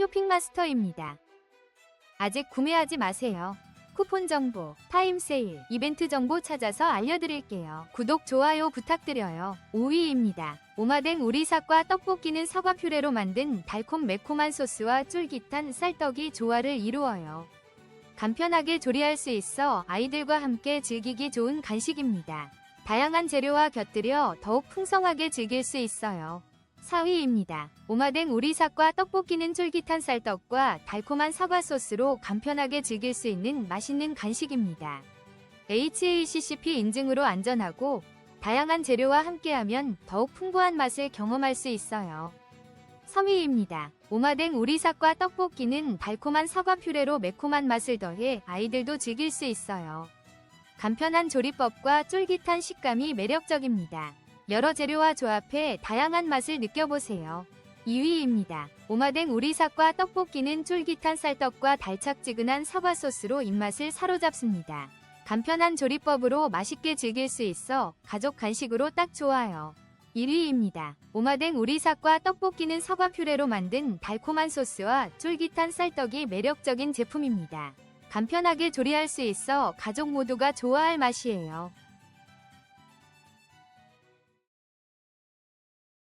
쇼핑마스터입니다. 아직 구매하지 마세요. 쿠폰 정보, 타임 세일, 이벤트 정보 찾아서 알려드릴게요. 구독, 좋아요 부탁드려요. 5위입니다. 오마댕 오리삭과 떡볶이는 사과 퓨레로 만든 달콤 매콤한 소스와 쫄깃한 쌀떡이 조화를 이루어요. 간편하게 조리할 수 있어 아이들과 함께 즐기기 좋은 간식입니다. 다양한 재료와 곁들여 더욱 풍성하게 즐길 수 있어요. 4위입니다. 오마댕 오리삭과 떡볶이는 쫄깃한 쌀떡과 달콤한 사과 소스로 간편하게 즐길 수 있는 맛있는 간식입니다. HACCP 인증으로 안전하고 다양한 재료와 함께하면 더욱 풍부한 맛을 경험할 수 있어요. 3위입니다. 오마댕 오리삭과 떡볶이는 달콤한 사과 퓨레로 매콤한 맛을 더해 아이들도 즐길 수 있어요. 간편한 조리법과 쫄깃한 식감이 매력적입니다. 여러 재료와 조합해 다양한 맛을 느껴보세요. 2위입니다. 오마댕 오리삭과 떡볶이는 쫄깃한 쌀떡과 달짝지근한 사과 소스로 입맛을 사로잡습니다. 간편한 조리법으로 맛있게 즐길 수 있어 가족 간식으로 딱 좋아요. 1위입니다. 오마댕 오리삭과 떡볶이는 사과 퓨레로 만든 달콤한 소스와 쫄깃한 쌀떡이 매력적인 제품입니다. 간편하게 조리할 수 있어 가족 모두가 좋아할 맛이에요.